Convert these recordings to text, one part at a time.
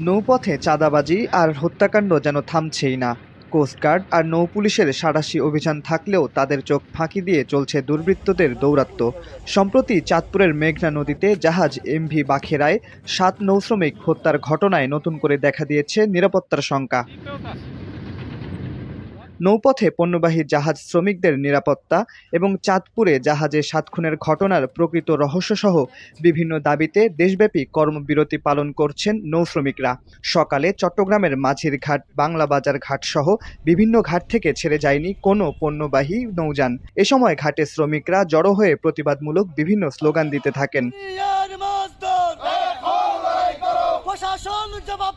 নৌপথে চাঁদাবাজি আর হত্যাকাণ্ড যেন থামছেই না। কোস্টগার্ড আর নৌ পুলিশের সাঁড়াশি অভিযান থাকলেও তাদের চোখ ফাঁকি দিয়ে চলছে দুর্বৃত্তদের দৌরাত্ম্য সম্প্রতি চাঁদপুরের মেঘনা নদীতে জাহাজ এমভি বাখেরায় সাত নৌশ্রমিক হত্যার ঘটনায় নতুন করে দেখা দিয়েছে নিরাপত্তার শঙ্কা। নৌপথে পণ্যবাহী জাহাজ শ্রমিকদের নিরাপত্তা এবং চাঁদপুরে জাহাজে সাত খুনের ঘটনার প্রকৃত রহস্যসহ বিভিন্ন দাবিতে দেশব্যাপী কর্মবিরতি পালন করছেন নৌ শ্রমিকরা সকালে চট্টগ্রামের মাঝির ঘাট বাংলা বাজার ঘাট সহ বিভিন্ন ঘাট থেকে ছেড়ে যায়নি কোনো পণ্যবাহী নৌযান। এ সময় ঘাটে শ্রমিকরা জড়ো হয়ে প্রতিবাদমূলক বিভিন্ন স্লোগান দিতে থাকেন। প্রশাসন জবাব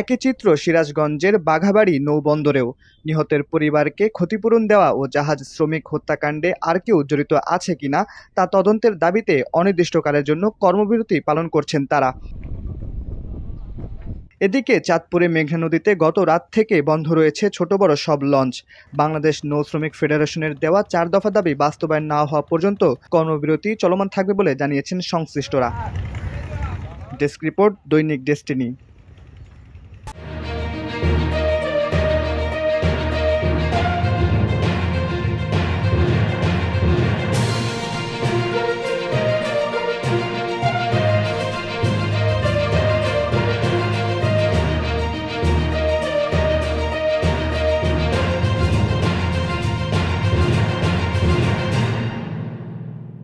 একই চিত্র সিরাজগঞ্জের বাঘাবাড়ি নৌবন্দরেও। নিহতের পরিবারকে ক্ষতিপূরণ দেওয়া ও জাহাজ শ্রমিক হত্যাকাণ্ডে আর কেউ জড়িত আছে কিনা তা তদন্তের দাবিতে অনির্দিষ্টকালের জন্য কর্মবিরতি পালন করছেন তারা। এদিকে চাঁদপুরে মেঘনা নদীতে গত রাত থেকে বন্ধ রয়েছে ছোট বড় সব লঞ্চ। বাংলাদেশ নৌ শ্রমিক ফেডারেশনের দেওয়া চার দফা দাবি বাস্তবায়ন না হওয়া পর্যন্ত কর্মবিরতি চলমান থাকবে বলে জানিয়েছেন সংশ্লিষ্টরা। ডেস্ক রিপোর্ট দৈনিক ডেস্টিনি।